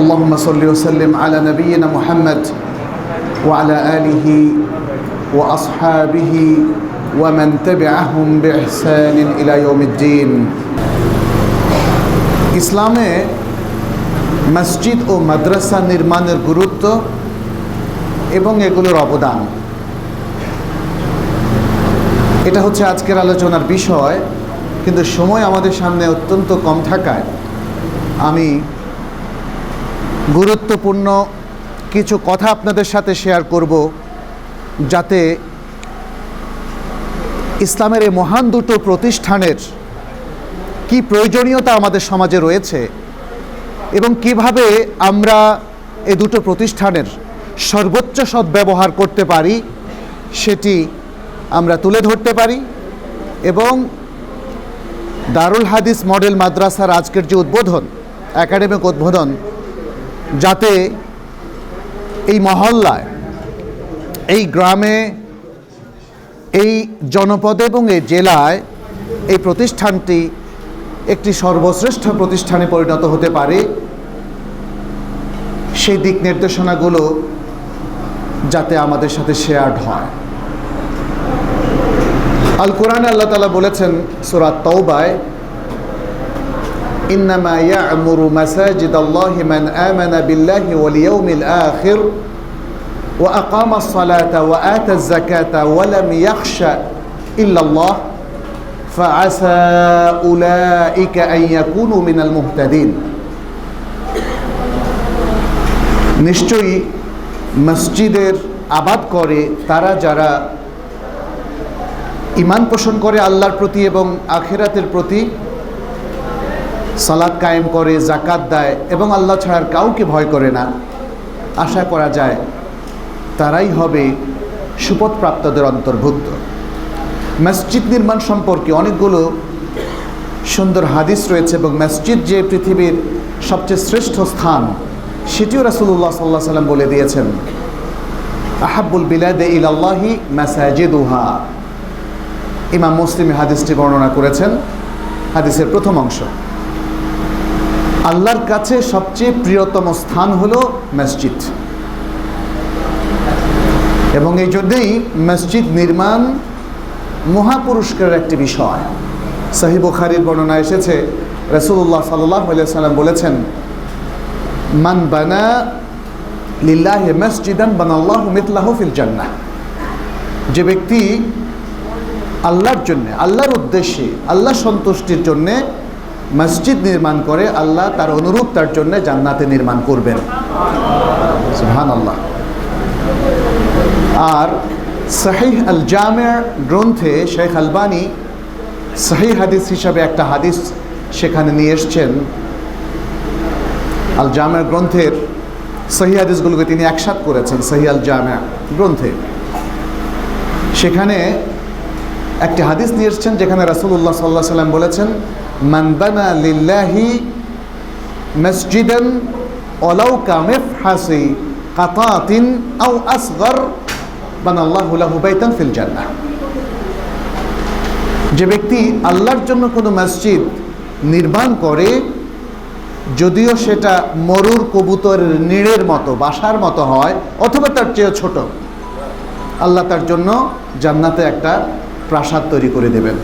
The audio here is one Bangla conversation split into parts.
اللهم صل وسلم على نبينا محمد وعلى اله واصحابه ومن تبعهم باحسان الى يوم الدين ইসলামে মসজিদ ও মাদ্রাসা নির্মাণের গুরুত্ব এবং এগুলোর অবদান এটা হচ্ছে আজকের আলোচনার বিষয় কিন্তু সময় আমাদের সামনে অত্যন্ত কম থাকায় আমি গুরুত্বপূর্ণ কিছু কথা আপনাদের সাথে শেয়ার করব যাতে ইসলামের এই মহান দুটো প্রতিষ্ঠানের কি প্রয়োজনীয়তা আমাদের সমাজে রয়েছে এবং কীভাবে আমরা এই দুটো প্রতিষ্ঠানের সর্বোচ্চ সদ্ব্যবহার করতে পারি সেটি আমরা তুলে ধরতে পারি এবং দারুল হাদিস মডেল মাদ্রাসার আজকের যে উদ্বোধন একাডেমিক উদ্বোধন যাতে এই মহল্লায়, এই গ্রামে, এই জনপদে এবং এই জেলায় এই প্রতিষ্ঠানটি একটি সর্বশ্রেষ্ঠ প্রতিষ্ঠানে পরিণত হতে পারে, সেই দিক নির্দেশনাগুলো যাতে আমাদের সাথে শেয়ার্ড হয়। আল কোরআনে আল্লাহ তালা বলেছেন সুরাত তৌবায় إنما يعمر مساجد الله من آمن بالله واليوم الآخر وأقام الصلاة وآتى الزكاة ولم يخش إلا الله فعسى أولئك أن يكونوا من المهتدين নিশ্চয়ই মসজিদের আবাদ করে তারা যারা ইমান পোষণ করে আল্লাহর প্রতি এবং আখেরাতের প্রতি সালাদ কায়েম করে জাকাত দেয় এবং আল্লাহ ছাড়ার কাউকে ভয় করে না। আশা করা যায় তারাই হবে সুপথপ্রাপ্তদের অন্তর্ভুক্ত। মসজিদ নির্মাণ সম্পর্কে অনেকগুলো সুন্দর হাদিস রয়েছে এবং মসজিদ যে পৃথিবীর সবচেয়ে শ্রেষ্ঠ স্থান, সেটিও রাসুল্লাহ সাল্লাহ সাল্লাম বলে দিয়েছেন। আহাবুল বিলাদে ইলাল্লাহি মাসাজিদুহা। ইমাম মুসলিম হাদিসটি বর্ণনা করেছেন। হাদিসের প্রথম অংশ। আল্লাহর কাছে সবচেয়ে প্রিয়তম স্থান হলো মসজিদ। এবং এই জন্যেই মসজিদ নির্মাণ মহাপুরস্কারের একটি বিষয়। সাহি বুখারির বর্ণনা এসেছে রসুল্লাহ সাল্লাহ সাল্লাম বলেছেন, মান বানা লিল্লাহ মসজিদান বানাল্লাহ মিতলাহ ফিল জান্নাহ। যে ব্যক্তি আল্লাহর জন্যে, আল্লাহর উদ্দেশ্যে আল্লাহ সন্তুষ্টির জন্যে মসজিদ নির্মাণ করে আল্লাহ তার অনুরূপ তার জন্য জান্নাতে নির্মাণ করবেন। আল্লাহ আর শাহিহ আল জামের গ্রন্থে শেখ আলবানি শাহি হাদিস হিসাবে একটা হাদিস সেখানে নিয়ে এসছেন। আল জামের গ্রন্থের সহি হাদিসগুলোকে তিনি একসাথ করেছেন সহি আল জামে গ্রন্থে। সেখানে একটি হাদিস নিয়ে এসছেন যেখানে রাসুল্লাহ সাল্লাহ সাল্লাম বলেছেন মানবানা লিল্লাহি মসজিদান ওলাউ কামেফ হাসি কাতাতিন আও আসগর বানাল্লাহু লাহু বাইতান ফিল জান্নাহ। যে ব্যক্তি আল্লাহর জন্য কোনো মসজিদ নির্মাণ করে, যদিও সেটা মরুর কবুতরের নিড়ের মতো, বাসার মতো হয়, অথবা তার চেয়ে ছোট, আল্লাহ তার জন্য জান্নাতে একটা প্রাসাদ তৈরি করে দেবেন।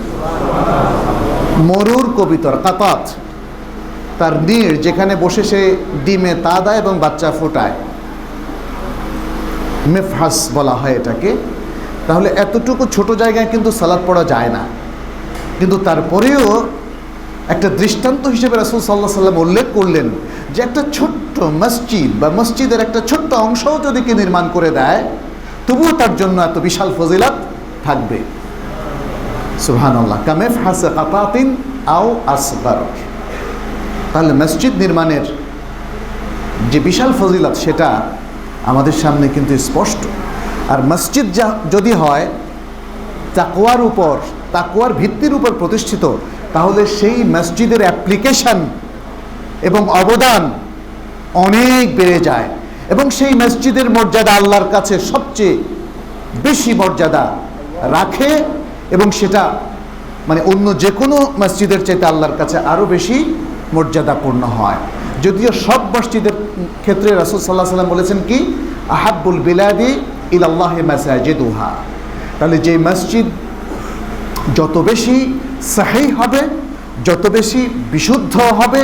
মরুর কবিতর, কাতাত। তার নীড় যেখানে বসে সে ডিমে তা দেয় এবং বাচ্চা ফোটায়। মেফহাস বলা হয় এটাকে। তাহলে এতটুকু ছোট জায়গায় কিন্তু সালাদ পড়া যায় না। কিন্তু তারপরেও একটা দৃষ্টান্ত হিসেবে রাসুল সাল্লাহ সাল্লাম উল্লেখ করলেন যে একটা ছোট্ট মসজিদ বা মসজিদের একটা ছোট্ট অংশও যদি কি নির্মাণ করে দেয়, তবুও তার জন্য এত বিশাল ফজিলাত থাকবে। সুহান আল্লাহ কামেফ হাসে কাতাতিন আও আসগার তাহলে মসজিদ নির্মাণের যে বিশাল ফজিলত, সেটা আমাদের সামনে কিন্তু স্পষ্ট। আর মসজিদ যা, যদি হয় তাকোয়ার উপর তাকোয়ার ভিত্তির উপর প্রতিষ্ঠিত, তাহলে সেই মসজিদের অ্যাপ্লিকেশন এবং অবদান অনেক বেড়ে যায়। এবং সেই মসজিদের মর্যাদা আল্লাহর কাছে সবচেয়ে বেশি মর্যাদা রাখে এবং সেটা মানে অন্য যে কোনো মসজিদের চাইতে আল্লাহর কাছে আরও বেশি মর্যাদাপূর্ণ হয়। যদিও সব মসজিদের ক্ষেত্রে রাসুল সাল্লাহ সাল্লাম বলেছেন কি? আহাব্বুল বিলাদি ইল ইলাল্লাহ মাসাজিদুহা। তাহলে যে মসজিদ যত বেশি সাহি হবে, যত বেশি বিশুদ্ধ হবে,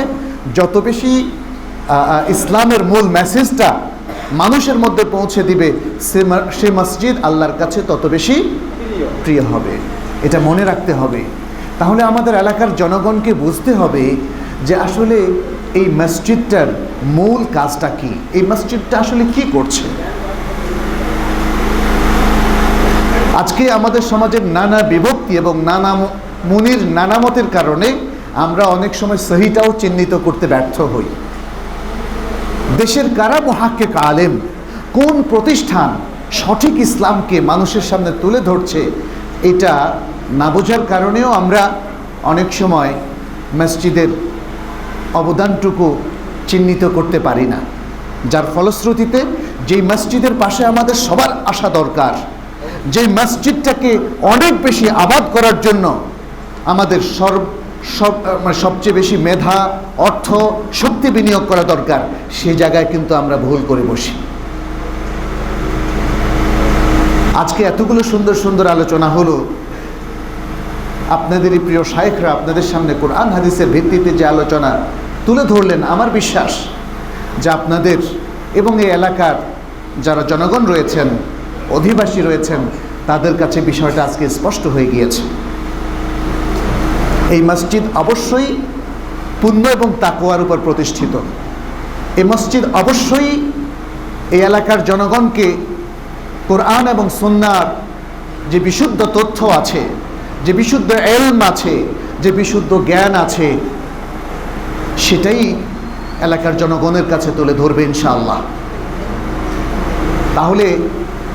যত বেশি ইসলামের মূল মেসেজটা মানুষের মধ্যে পৌঁছে দিবে সে মসজিদ আল্লাহর কাছে তত বেশি প্রিয় হবে, এটা মনে রাখতে হবে। তাহলে আমাদের এলাকার জনগণকে বুঝতে হবে যে আসলে এই মসজিদটার মূল কাজটা কি, এই মসজিদটা আসলে কি করছে। আজকে আমাদের সমাজের নানা বিভক্তি এবং নানা মুনির নানা মতের কারণে আমরা অনেক সময় সহিটাও চিহ্নিত করতে ব্যর্থ হই। দেশের কারা মহাক্কে আলেম, কোন প্রতিষ্ঠান সঠিক ইসলামকে মানুষের সামনে তুলে ধরছে এটা না বোঝার কারণেও আমরা অনেক সময় মসজিদের অবদানটুকু চিহ্নিত করতে পারি না। যার ফলশ্রুতিতে যেই মসজিদের পাশে আমাদের সবার আসা দরকার, যেই মসজিদটাকে অনেক বেশি আবাদ করার জন্য আমাদের সর্ব, সব মানে সবচেয়ে বেশি মেধা, অর্থ, শক্তি বিনিয়োগ করা দরকার, সে জায়গায় কিন্তু আমরা ভুল করে বসি। আজকে এতগুলো সুন্দর সুন্দর আলোচনা হলো। আপনাদেরই প্রিয় শায়েখরা আপনাদের সামনে কোরআন হাদিসের ভিত্তিতে যে আলোচনা তুলে ধরলেন, আমার বিশ্বাস যে আপনাদের এবং এই এলাকার যারা জনগণ রয়েছেন, অধিবাসী রয়েছেন, তাদের কাছে বিষয়টা আজকে স্পষ্ট হয়ে গিয়েছে। এই মসজিদ অবশ্যই পুণ্য এবং তাকোয়ার উপর প্রতিষ্ঠিত। এই মসজিদ অবশ্যই এই এলাকার জনগণকে কোরআন এবং সুন্নার যে বিশুদ্ধ তথ্য আছে, যে বিশুদ্ধ এলম আছে, যে বিশুদ্ধ জ্ঞান আছে, সেটাই এলাকার জনগণের কাছে তুলে ধরবে ইনশাআল্লাহ। তাহলে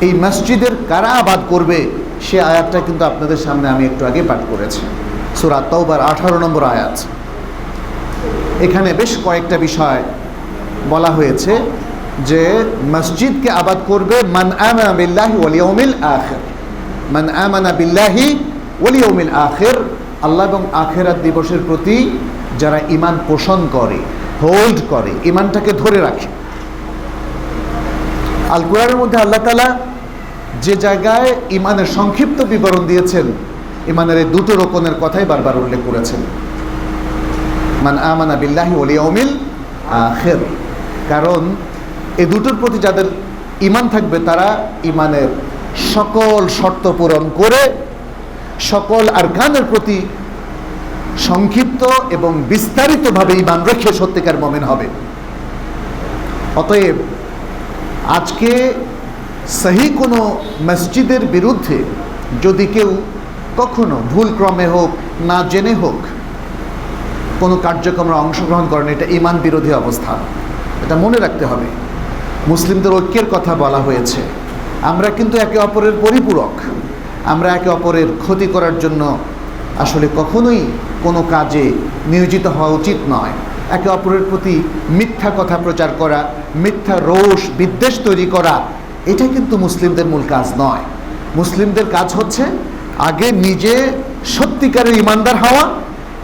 এই মসজিদের কারা আবাদ করবে, সে আয়াতটা কিন্তু আপনাদের সামনে আমি একটু আগে পাঠ করেছি। সুরাত তওবার আঠারো নম্বর আয়াত। এখানে বেশ কয়েকটা বিষয় বলা হয়েছে। যে মসজিদকে আবাদ করবে, মান আমানা বিল্লাহি ওয়াল ইয়াউমিল আখির। মান আমানা বিল্লাহি ওয়াল ইয়াউমিল আখির। আল্লাহ এবং আখেরাত দিবসের প্রতি যারা ইমান পোষণ করে হোল্ড করে ইমানটাকে ধরে রাখে। আল কোরআনের মধ্যে আল্লাহ তালা যে জায়গায় ইমানের সংক্ষিপ্ত বিবরণ দিয়েছেন ইমানের এই দুটো রোকনের কথাই বারবার উল্লেখ করেছেন। মান আমানা বিল্লাহি ওল ইয়াউমিল আখির। কারণ এই দুটোর প্রতি যাদের ইমান থাকবে, তারা ইমানের সকল শর্ত পূরণ করে সকল আরকানের প্রতি সংক্ষিপ্ত এবং বিস্তারিতভাবে ইমান রেখে সত্যিকার মমিন হবে। অতএব আজকে সেই কোনো মসজিদের বিরুদ্ধে যদি কেউ কখনো ভুলক্রমে হোক, না জেনে হোক, কোনো কার্যক্রমে অংশগ্রহণ করেন, এটা ইমান বিরোধী অবস্থা। এটা মনে রাখতে হবে। মুসলিমদের ঐক্যের কথা বলা হয়েছে। আমরা কিন্তু একে অপরের পরিপূরক। আমরা একে অপরের ক্ষতি করার জন্য আসলে কখনোই কোনো কাজে নিয়োজিত হওয়া উচিত নয়। একে অপরের প্রতি মিথ্যা কথা প্রচার করা, মিথ্যা রোষ, বিদ্বেষ তৈরি করা, এটা কিন্তু মুসলিমদের মূল কাজ নয়। মুসলিমদের কাজ হচ্ছে আগে নিজে সত্যিকারের ইমানদার হওয়া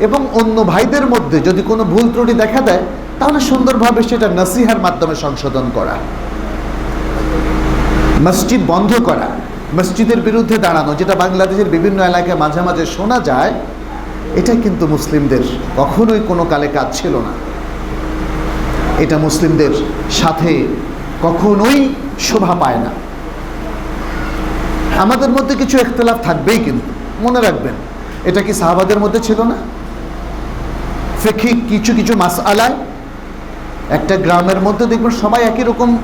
এবং অন্য ভাইদের মধ্যে যদি কোনো ভুল ত্রুটি দেখা দেয় তাহলে সুন্দরভাবে সেটা নসিহার মাধ্যমে সংশোধন করা। মসজিদ বন্ধ করা, মসজিদের বিরুদ্ধে দাঁড়ানো, যেটা বাংলাদেশের বিভিন্ন এলাকায় মাঝে মাঝে শোনা যায়, এটা কিন্তু মুসলিমদের কখনোই কোনো কালে কাজ ছিল না। এটা মুসলিমদের সাথে কখনোই শোভা পায় না। আমাদের মধ্যে কিছু ইখতলাফ থাকবেই কিন্তু, মনে রাখবেন, এটা কি সাহাবাদের মধ্যে ছিল না? ফেকি কিছু কিছু মাস আলায় একটা গ্রামের মধ্যে দেখবেন সবাই একই রকম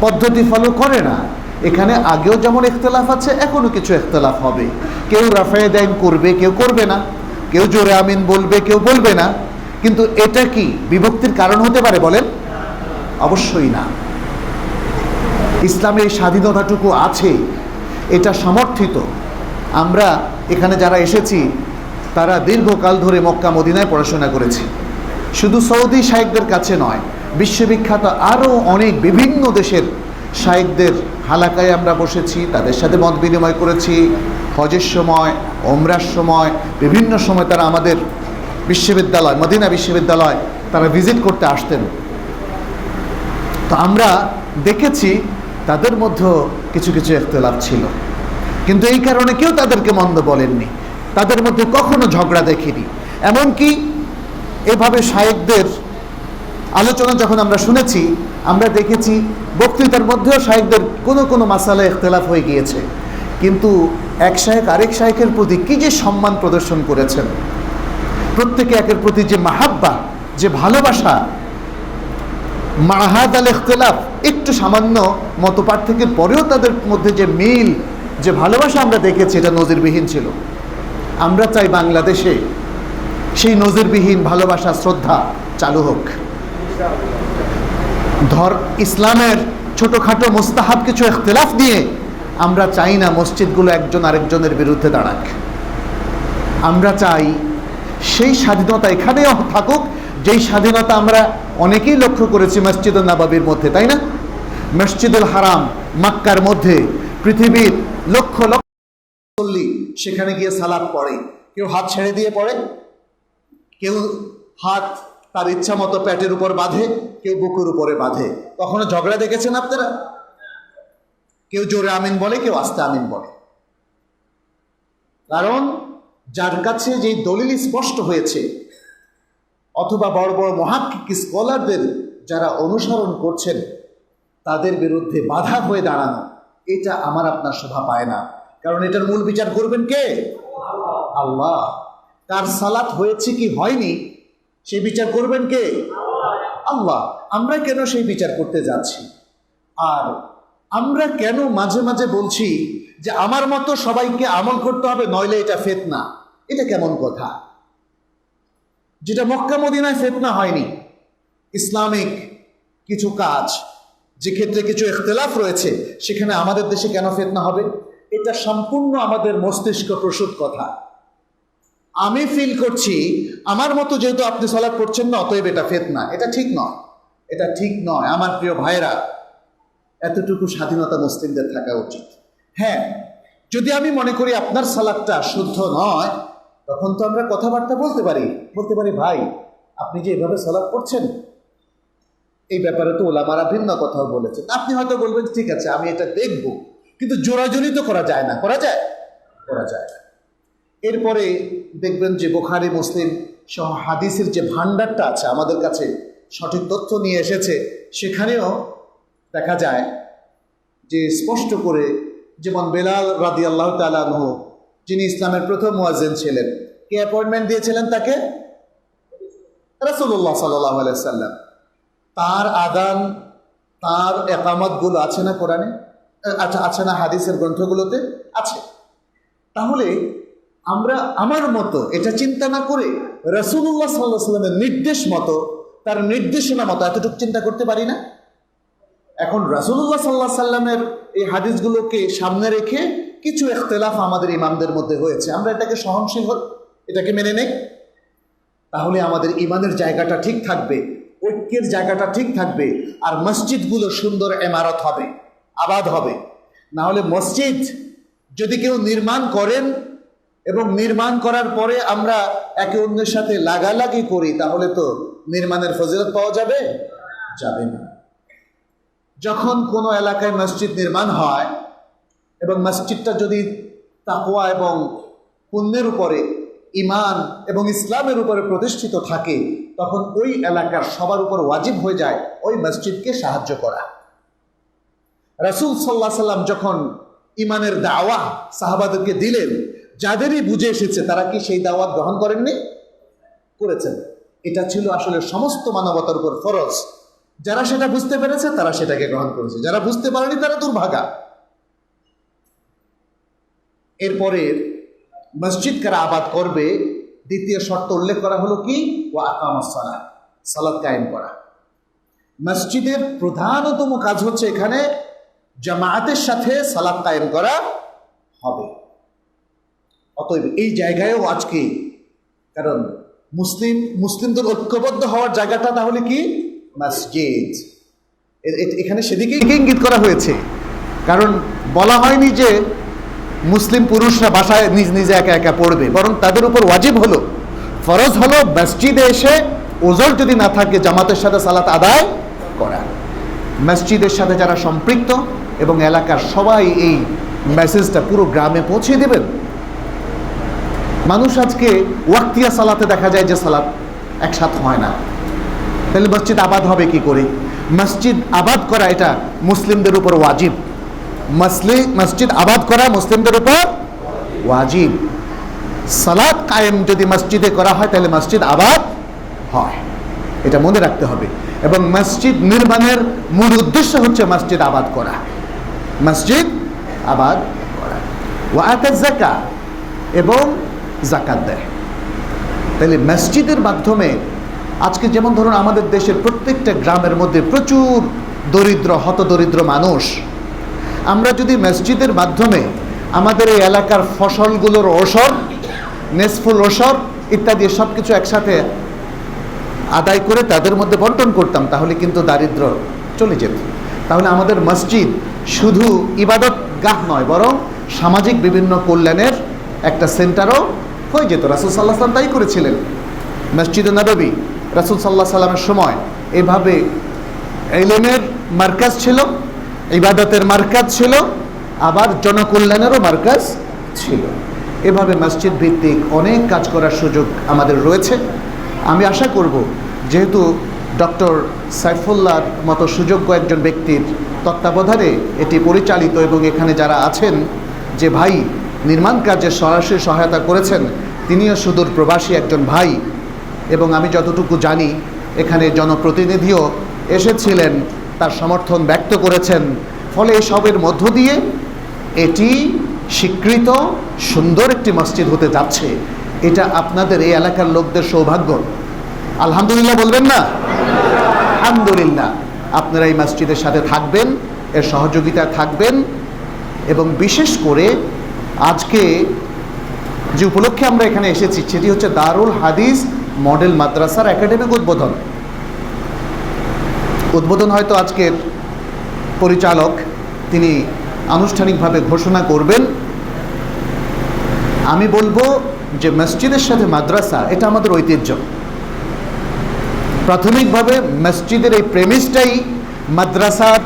পদ্ধতি ফলো করে না। এখানে আগেও যেমন ইখতলাফ আছে, এখনও কিছু ইখতলাফ হবে। কেউ রাফায় দেন করবে, কেউ করবে না। কেউ জোরে আমিন বলবে, কেউ বলবে না। কিন্তু এটা কি বিভক্তির কারণ হতে পারে বলেন? অবশ্যই না। ইসলামের স্বাধীনতাটুকু আছে, এটা সমর্থিত। আমরা এখানে যারা এসেছি, তারা দীর্ঘকাল ধরে মক্কা মদিনায় পড়াশোনা করেছি। শুধু সৌদি শায়েকদের কাছে নয়, বিশ্ববিখ্যাত আরও অনেক বিভিন্ন দেশের শায়েকদের হালাকায় আমরা বসেছি, তাদের সাথে মত বিনিময় করেছি, হজের সময়, ওমরার সময়, বিভিন্ন সময় তারা আমাদের বিশ্ববিদ্যালয়, মদিনা বিশ্ববিদ্যালয় তারা ভিজিট করতে আসতেন। তো আমরা দেখেছি তাদের মধ্যেও কিছু কিছু একতলাপ ছিল। কিন্তু এই কারণে কেউ তাদেরকে মন্দ বলেননি। তাদের মধ্যে কখনো ঝগড়া দেখিনি। এমনকি এভাবে শায়েকদের আলোচনা যখন আমরা শুনেছি, আমরা দেখেছি বক্তৃতার মধ্যেও শায়েকদের কোনো কোনো মাসালা ইখতলাফ হয়ে গিয়েছে। কিন্তু এক শায়েক আরেক শায়েকের প্রতি কী যে সম্মান প্রদর্শন করেছেন? প্রত্যেকে একের প্রতি যে মাহাব্বা, যে ভালোবাসা, মাহাদ আল ইখতলাফ একটু সামান্য মত পার্থক্যের পরেও তাদের মধ্যে যে মিল, যে ভালোবাসা আমরা দেখেছি, এটা নজিরবিহীন ছিল। আমরা চাই বাংলাদেশে সেই নজিরবিহীন ভালোবাসা, শ্রদ্ধা চালু হোক। ধর, ইসলামের ছোটোখাটো মোস্তাহাব কিছু ইখতলাফ নিয়ে আমরা চাই না মসজিদগুলো একজন আরেকজনের বিরুদ্ধে দাঁড়াক। আমরা চাই সেই স্বাধীনতা এখানেও থাকুক, যেই স্বাধীনতা আমরা অনেকেই লক্ষ্য করেছি মসজিদুল নাবাবির মধ্যে, তাই না? মসজিদুল হারাম, মাক্কার মধ্যে, পৃথিবীর লক্ষ লক্ষ সেখানে গিয়ে সালাদ পড়ে। কেউ হাত ছেড়ে দিয়ে পড়ে? কেউ হাত তার ইচ্ছা মতো প্যাটের উপর বাঁধে, কেউ বুকুর উপরে বাঁধে। কখনো ঝগড়া দেখেছেন আপনারা? কেউ জোরে আমিন বলে, কেউ আস্তে আমিন বলে। কারণ যার কাছে যে দলিল স্পষ্ট হয়েছে, অথবা বড় বড় মহাক্কিক স্কলারদের যারা অনুসরণ করছেন, তাদের বিরুদ্ধে বাধা হয়ে দাঁড়ানো, এটা আমার আপনার শোভা পায় না। কারণ এটার মূল বিচার করবেন কে? আল্লাহ। তার সালাত হয়েছে কি হয়নি? সেই বিচার করবেন কে? আল্লাহ। আমরা কেন সেই বিচার করতে যাচ্ছি? আর আমরা কেন মাঝে মাঝে বলছি যে আমার মতো সবাইকে আমল করতে হবে, নইলে এটা ফেতনা? এটা কেমন কথা? যেটা মক্কা মদিনায় ফেতনা হয়নি। ইসলামিক কিছু কাজ, যে ক্ষেত্রে কিছু ইখতলাফ রয়েছে, সেখানে আমাদের দেশে কেন ফেতনা হবে? এটা সম্পূর্ণ আমাদের মস্তিষ্ক প্রসূত কথা। আমি ফিল করছি, আমার মতো যেহেতু আপনি সলাপ করছেন না, অতএব এটা ফেতনা এটা ঠিক নয়। এটা ঠিক নয়, আমার প্রিয় ভাইরা এতটুকু স্বাধীনতা মুসলিমদের থাকা উচিত। হ্যাঁ যদি আমি মনে করি আপনার সালাদটা শুদ্ধ নয়, তখন তো আমরা কথাবার্তা বলতে পারি। বলতে পারি, ভাই, আপনি যে এভাবে সালাদ করছেন এই ব্যাপারে তো ওলামারা ভিন্ন কথাও বলেছেন। আপনি হয়তো বলবেন, ঠিক আছে, আমি এটা দেখব। কিন্তু জোরাজুরি তো করা যায় না। করা যায়? করা যায় এরপরে দেখবেন যে বোখারি, মুসলিম সহ হাদিসের যে ভান্ডারটা আছে আমাদের কাছে সঠিক তথ্য নিয়ে এসেছে, সেখানেও দেখা যায় যে স্পষ্ট করে যেমন বেলাল রাদি আল্লাহ তালাহ যিনি ইসলামের প্রথম মুয়াজ্জেন ছিলেন, কে অ্যাপয়েন্টমেন্ট দিয়েছিলেন তাকে? রাসুল্লাহ সাল্লাহ সাল্লাম। তার আদান, তার একামতগুলো আছে না কোরআনে? আচ্ছা আছে না হাদিসের গ্রন্থগুলোতে? আছে। তাহলে আমরা আমার মতো, এটা চিন্তা না করে রসুল্লাহ সাল্লাহ সাল্লামের নির্দেশ মতো, তার নির্দেশনা মতো এতটুকু চিন্তা করতে পারি না। এখন রাসুল্লাহ সাল্লাহ সাল্লামের এই হাদিসগুলোকে সামনে রেখে কিছু এখতলাফ আমাদের ইমামদের মধ্যে হয়েছে। আমরা এটাকে সহনশীল হল, এটাকে মেনে নেই। তাহলে আমাদের ইমানের জায়গাটা ঠিক থাকবে, ঐক্যের জায়গাটা ঠিক থাকবে, আর মসজিদগুলো সুন্দর এমারত হবে, আবাদ হবে। না হলে মসজিদ যদি কেউ নির্মাণ করেন এবং নির্মাণ করার পরে আমরা একে অন্যের সাথে লাগালাগি করি, তাহলে তো নির্মাণের ফজিলত পাওয়া যাবে? যাবে না। যখন কোনো এলাকায় মসজিদ নির্মাণ হয় এবং মসজিদটা যদি তাকোয়া এবং পুণ্যের উপরে ইমান এবং ইসলামের উপরে প্রতিষ্ঠিত থাকে, তখন ওই এলাকার সবার উপর ওয়াজিব হয়ে যায় ওই মসজিদকে সাহায্য করা। রাসুল সাল্লাহ সাল্লাম যখন ইমানের দাওয়া সাহাবাদেরকে দিলেন যাদেরই বুঝে এসেছে, তারা কি সেই দাওয়াত গ্রহণ করেননি? করেছেন। এটা ছিল আসলে সমস্ত মানবতার উপর ফরজ। যারা সেটা বুঝতে পেরেছে, তারা সেটাকে গ্রহণ করেছে। যারা বুঝতে পারেনি, তারা দুর্ভাগা। এরপরে মসজিদ কারা আবাদ করবে, দ্বিতীয় শর্ত উল্লেখ করা হলো কি? ও আকামসালা সালাদ কায়েম করা। মসজিদের প্রধানতম কাজ হচ্ছে এখানে জামায়াতের সাথে সালাদ কায়েম করা হবে। অতএব এই জায়গায়ও আজকে, কারণ মুসলিম, মুসলিমদের ঐক্যবদ্ধ হওয়ার জায়গাটা তাহলে কি? মসজিদ। এখানে সেদিকে ইঙ্গিত করা হয়েছে। কারণ বলা হয়নি যে মুসলিম পুরুষরা বাসায় নিজ নিজে একা একা পড়বে, বরং তাদের উপর ওয়াজিব হলো। ফরজ হলো মসজিদে এসে ওজোর যদি না থাকে, জামাতের সাথে সালাত আদায় করা। মসজিদের সাথে যারা সম্পৃক্ত এবং এলাকার সবাই এই মেসেজটা পুরো গ্রামে পৌঁছে দেবেন মানুষ আজকে ওয়াক্তিয়া সালাতে দেখা যায় যে সালাত একসাথে হয় না। তাহলে মসজিদ আবাদ হবে কি করে? মসজিদ আবাদ করা এটা মুসলিমদের উপর ওয়াজিব। মসলি, মসজিদ আবাদ করা মুসলিমদের উপর ওয়াজিব। সালাদ কায়েম যদি মসজিদে করা হয়, তাহলে মসজিদ আবাদ হয়। এটা মনে রাখতে হবে। এবং মসজিদ নির্মাণের মূল উদ্দেশ্য হচ্ছে মসজিদ আবাদ করা। মসজিদ আবাদ করা। ওয়াতে জাকা এবং জাকাত দেয়। তাহলে মসজিদের মাধ্যমে আজকে যেমন ধরুন আমাদের দেশের প্রত্যেকটা গ্রামের মধ্যে প্রচুর দরিদ্র, হতদরিদ্র মানুষ, আমরা যদি মসজিদের মাধ্যমে আমাদের এই এলাকার ফসলগুলোর ওসর নেসফুল ওসর ইত্যাদি সব কিছু একসাথে আদায় করে তাদের মধ্যে বন্টন করতাম, তাহলে কিন্তু দারিদ্র চলে যেত। তাহলে আমাদের মসজিদ শুধু ইবাদত গাহ নয়, বরং সামাজিক বিভিন্ন কল্যাণের একটা সেন্টারও হয়ে যেত। রাসুল সাল্লাহ সাল্লাম তাই করেছিলেন। মসজিদ নবী রাসুল সাল্লাহ সাল্লামের সময়। এভাবে এলেমের মার্কাজ ছিল, ইবাদতের মার্কাজ ছিল, আবার জনকল্যাণেরও মার্কাজ ছিল। এভাবে মসজিদ ভিত্তিক অনেক কাজ করার সুযোগ আমাদের রয়েছে। আমি আশা করব, যেহেতু ডক্টর সাইফুল্লাহর মতো সুযোগ্য একজন ব্যক্তির তত্ত্বাবধানে এটি পরিচালিত এবং এখানে যারা আছেন, যে ভাই নির্মাণ কাজে সরাসরি সহায়তা করেছেন তিনিও সুদূর প্রবাসী একজন ভাই। এবং আমি যতটুকু জানি, এখানে জনপ্রতিনিধিও এসেছিলেন, তার সমর্থন ব্যক্ত করেছেন। ফলে এসবের মধ্য দিয়ে এটি স্বীকৃত সুন্দর একটি মসজিদ হতে যাচ্ছে। এটা আপনাদের এই এলাকার লোকদের সৌভাগ্য। আলহামদুলিল্লাহ বলবেন না? আলহামদুলিল্লাহ। আপনারা এই মসজিদের সাথে থাকবেন, এর সহযোগিতায় থাকবেন, এবং বিশেষ করে আজকে যে উপলক্ষে আমরা এখানে এসেছি, সেটি হচ্ছে দারুল হাদিস মডেল মাদ্রাসার একাডেমিক উদ্বোধন। উদ্বোধন হয়তো আজকের পরিচালক, তিনি আনুষ্ঠানিকভাবে ঘোষণা করবেন। আমি বলব যে মসজিদের সাথে মাদ্রাসা, এটা আমাদের ঐতিহ্য। প্রাথমিকভাবে মসজিদের এই প্রেমিসটাই মাদ্রাসার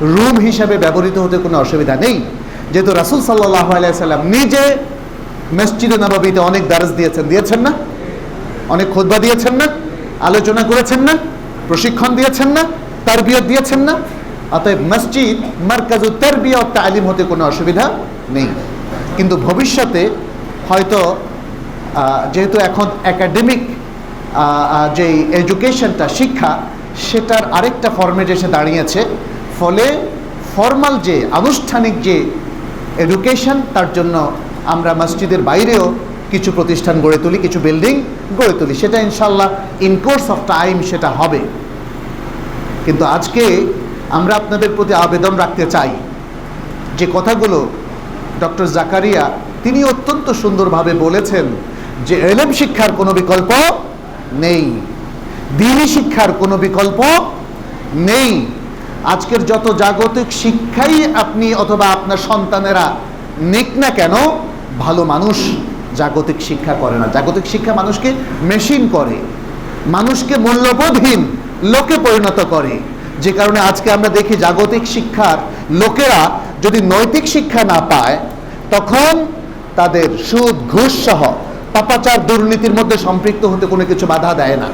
রুম হিসাবে ব্যবহৃত হতে কোনো অসুবিধা নেই। যেহেতু রাসুল সাল্লাহ আলাইসাল্লাম নিজে মসজিদে নবাবিতে অনেক দারজ দিয়েছেন দিয়েছেন না? অনেক খোদবা দিয়েছেন না? আলোচনা করেছেন না? প্রশিক্ষণ দিয়েছেন না? তারবিয়ত দিয়েছেন না? অতএব মসজিদ, মার্কাজু তারবিয়া তালিম হতে কোনো অসুবিধা নেই। কিন্তু ভবিষ্যতে হয়তো যেহেতু এখন একাডেমিক যে এডুকেশনটা শিক্ষা, সেটার আরেকটা ফর্মেট এসে দাঁড়িয়েছে। ফলে ফর্মাল যে, আনুষ্ঠানিক যে এডুকেশন তার জন্য আমরা মসজিদের বাইরেও কিছু প্রতিষ্ঠান গড়ে তুলি, কিছু বিল্ডিং গড়ে তুলি। সেটা ইনশাল্লাহ ইন কোর্স অফ টাইম সেটা হবে। কিন্তু আজকে আমরা আপনাদের প্রতি আবেদন রাখতে চাই যে কথাগুলো ডক্টর জাকারিয়া তিনি অত্যন্ত সুন্দরভাবে বলেছেন যে এলেম শিক্ষার কোনো বিকল্প নেই, দিনী শিক্ষার কোনো বিকল্প নেই। আজকের যত জাগতিক শিক্ষাই আপনি অথবা আপনার সন্তানেরা নিক না কেন, ভালো মানুষ জাগতিক শিক্ষা করে না। জাগতিক শিক্ষা মানুষকে মেশিন করে। মানুষকে মূল্যবোধহীন লোকে পরিণত করে। যে কারণে আজকে আমরা দেখি জাগতিক শিক্ষার লোকেরা যদি নৈতিক শিক্ষা না পায়, তখন তাদের সুদ, ঘুষ সহ পাপাচার দুর্নীতির মধ্যে সম্পৃক্ত হতে কোনো কিছু বাধা দেয় না।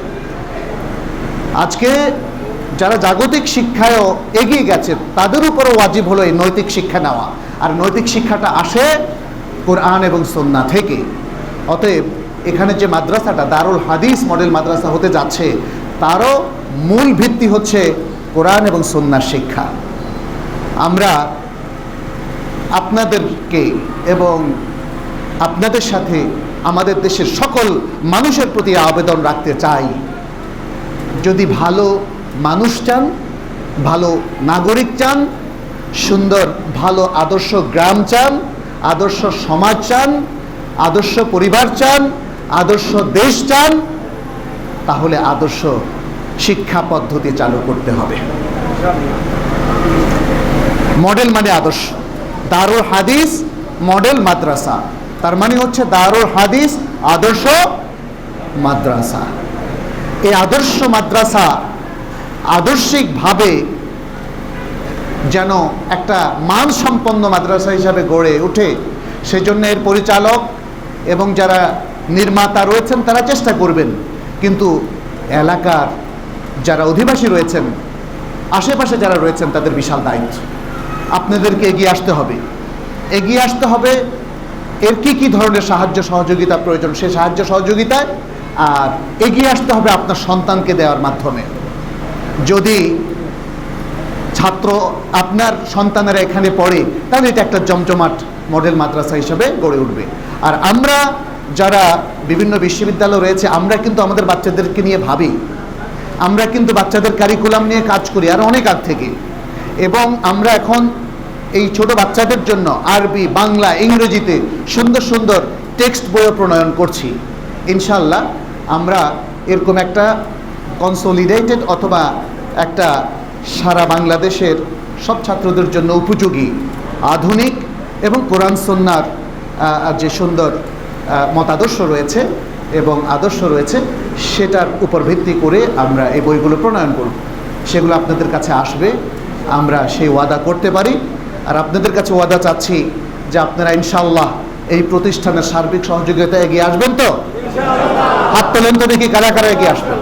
আজকে যারা জাগতিক শিক্ষায়ও এগিয়ে গেছে, তাদের উপরও ওয়াজিব হলো এই নৈতিক শিক্ষা নেওয়া। আর নৈতিক শিক্ষাটা আসে কোরআন এবং সন্না থেকে। অতএব এখানে যে মাদ্রাসাটা, দারুল হাদিস মডেল মাদ্রাসা হতে যাচ্ছে, তারও মূল ভিত্তি হচ্ছে কোরআন এবং সন্ন্যার শিক্ষা। আমরা আপনাদেরকে এবং আপনাদের সাথে আমাদের দেশের সকল মানুষের প্রতি আবেদন রাখতে চাই। যদি ভালো মানুষ চান, ভালো নাগরিক চান, সুন্দর, ভালো আদর্শ গ্রাম চান, আদর্শ সমাজ চান, আদর্শ পরিবার চান, আদর্শ দেশ চান, তাহলে আদর্শ শিক্ষা পদ্ধতি চালু করতে হবে। মডেল মানে আদর্শ। দারুল হাদিস, মডেল মাদ্রাসা। তার মানে হচ্ছে দারুল হাদিস, আদর্শ মাদ্রাসা। এই আদর্শ মাদ্রাসা আদর্শিকভাবে যেন একটা মানসম্পন্ন মাদ্রাসা হিসাবে গড়ে ওঠে, সেজন্য এর পরিচালক এবং যারা নির্মাতা রয়েছেন, তারা চেষ্টা করবেন। কিন্তু এলাকার যারা অধিবাসী রয়েছেন, আশেপাশে যারা রয়েছেন, তাদের বিশাল দায়িত্ব। আপনাদেরকে এগিয়ে আসতে হবে। এগিয়ে আসতে হবে এর কি কি ধরনের সাহায্য সহযোগিতা প্রয়োজন, সে সাহায্য সহযোগিতায় আর এগিয়ে আসতে হবে আপনার সন্তানকে দেওয়ার মাধ্যমে। যদি ছাত্র আপনার সন্তানেরা এখানে পড়ে, তাহলে এটা একটা জমজমাট মডেল মাদ্রাসা হিসেবে গড়ে উঠবে। আর আমরা যারা বিভিন্ন বিশ্ববিদ্যালয় রয়েছে, আমরা কিন্তু আমাদের বাচ্চাদেরকে নিয়ে ভাবি। আমরা কিন্তু বাচ্চাদের কারিকুলাম নিয়ে কাজ করি, আর অনেক আগ থেকে। এবং আমরা এখন এই ছোট বাচ্চাদের জন্য আরবি, বাংলা, ইংরেজিতে সুন্দর সুন্দর টেক্সট বইও প্রণয়ন করছি। ইনশাল্লাহ আমরা এরকম একটা কনসোলিডেটেড অথবা একটা সারা বাংলাদেশের সব ছাত্রদের জন্য উপযোগী, আধুনিক এবং কোরআন সন্ন্যার যে সুন্দর মতাদর্শ রয়েছে এবং আদর্শ রয়েছে, সেটার উপর ভিত্তি করে আমরা এই বইগুলো প্রণয়ন করব। সেগুলো আপনাদের কাছে আসবে, আমরা সেই ওয়াদা করতে পারি। আর আপনাদের কাছে ওয়াদা চাচ্ছি যে আপনারা ইনশাল্লাহ এই প্রতিষ্ঠানের সার্বিক সহযোগিতা এগিয়ে আসবেন তো? হাত তোলেন তো দেখি কারা কারা এগিয়ে আসবেন।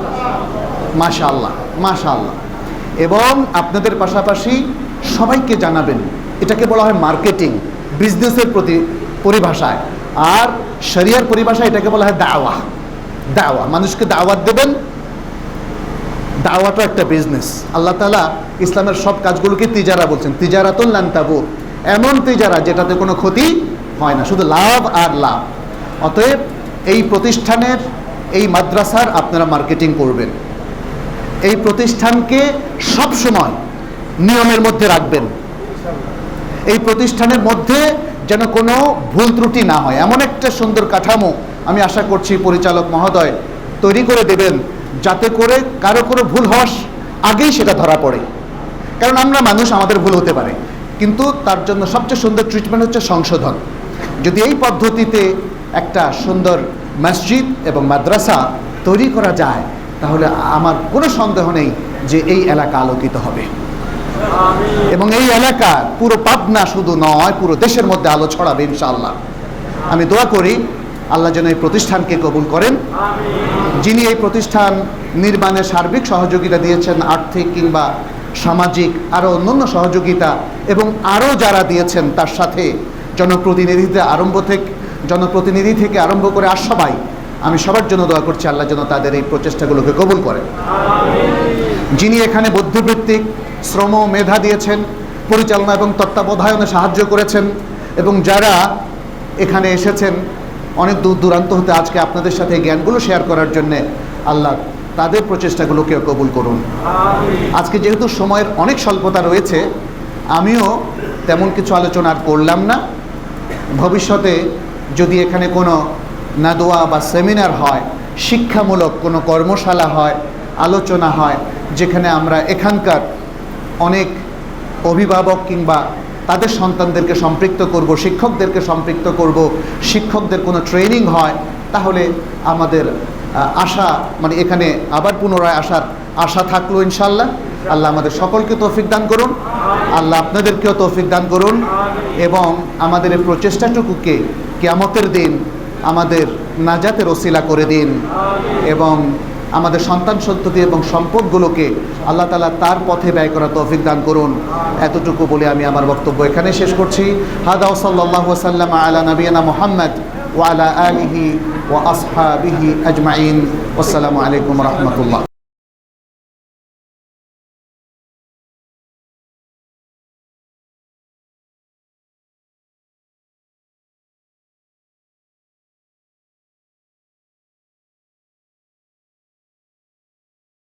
মাশা আল্লাহ মাশা আল্লাহ এবং আপনাদের পাশাপাশি সবাইকে জানাবেন, এটাকে বলা হয় মার্কেটিং, বিজনেসের প্রতি পরিভাষায়। আর শরিয়ার পরিভাষায় এটাকে বলা হয় দাওয়া। দাওয়া, মানুষকে দাওয়াত দেবেন দাওয়াটা একটা বিজনেস। আল্লাহ তালা ইসলামের সব কাজগুলোকে তিজারা বলছেন তিজারাতুল লান্তাবু এমন তিজারা যেটাতে কোনো ক্ষতি হয় না, শুধু লাভ আর লাভ। অতএব এই প্রতিষ্ঠানের, এই মাদ্রাসার আপনারা মার্কেটিং করবেন। এই প্রতিষ্ঠানকে সব সময় নিয়মের মধ্যে রাখবেন। এই প্রতিষ্ঠানের মধ্যে যেন কোনো ভুল ত্রুটি না হয়। এমন একটা সুন্দর কাঠামো আমি আশা করছি পরিচালক মহোদয় তৈরি করে দেবেন, যাতে করে কারও কোনো ভুল হওয়ার আগেই সেটা ধরা পড়ে। কারণ আমরা মানুষ, আমাদের ভুল হতে পারে। কিন্তু তার জন্য সবচেয়ে সুন্দর ট্রিটমেন্ট হচ্ছে সংশোধন। যদি এই পদ্ধতিতে একটা সুন্দর মসজিদ এবং মাদ্রাসা তৈরি করা যায় তাহলে আমার কোনো সন্দেহ নেই যে এই এলাকা আলোকিত হবে। এবং এই এলাকা পুরো পাবনা শুধু নয়, পুরো দেশের মধ্যে আলো ছড়াবে ইনশাআল্লাহ। আমি দোয়া করি আল্লাহ যেন এই প্রতিষ্ঠানকে কবুল করেন। যিনি এই প্রতিষ্ঠান নির্মাণে সার্বিক সহযোগিতা দিয়েছেন, আর্থিক কিংবা সামাজিক, আরও অন্যান্য সহযোগিতা এবং আরও যারা দিয়েছেন, তার সাথে জনপ্রতিনিধিতে আরম্ভ থেকে জনপ্রতিনিধি থেকে আরম্ভ করে আর সবাই আমি সবার জন্য দোয়া করছি আল্লাহ যেন তাদের এই প্রচেষ্টাগুলোকে কবুল করেন যিনি এখানে বুদ্ধিবৃত্তিক, শ্রম মেধা দিয়েছেন, পরিচালনা এবং তত্ত্বাবধায়নে সাহায্য করেছেন এবং যারা এখানে এসেছেন, অনেক দূর দূরান্ত হতে আজকে আপনাদের সাথে জ্ঞানগুলো শেয়ার করার জন্যে আল্লাহ তাদের প্রচেষ্টাগুলোকেও কবুল করুন। আজকে যেহেতু সময়ের অনেক স্বল্পতা রয়েছে, আমিও তেমন কিছু আলোচনা আর করলাম না। ভবিষ্যতে যদি এখানে কোনো নাদোয়া বা সেমিনার হয়, শিক্ষামূলক কোনো কর্মশালা হয়, আলোচনা হয়, যেখানে আমরা এখানকার অনেক অভিভাবক কিংবা তাদের সন্তানদেরকে সম্পৃক্ত করব, শিক্ষকদেরকে সম্পৃক্ত করব, শিক্ষকদের কোনো ট্রেনিং হয়, তাহলে আমাদের আশা মানে এখানে আবার পুনরায় আসার আশা থাকল ইনশাল্লাহ আল্লাহ আমাদের সকলকে তৌফিক দান করুন। আল্লাহ আপনাদেরকেও তৌফিক দান করুন। এবং আমাদের এই প্রচেষ্টাটুকুকে কেয়ামতের দিন আমাদের নাজাতের ওসিলা করে দিন এবং আমাদের সন্তান সন্ততি এবং সম্পদগুলোকে আল্লাহ তালা তার পথে ব্যয় করার তৌফিক দান করুন। এতটুকু বলে আমি আমার বক্তব্য এখানে শেষ করছি। হাদা ওসল্লাহ সাল্লাম আলা নবীনা মোহাম্মদ ওয়ালা আলিহি ও আসহাবিহি আজমাইন। আসসালামু আলাইকুম রহমতুল্লাহ।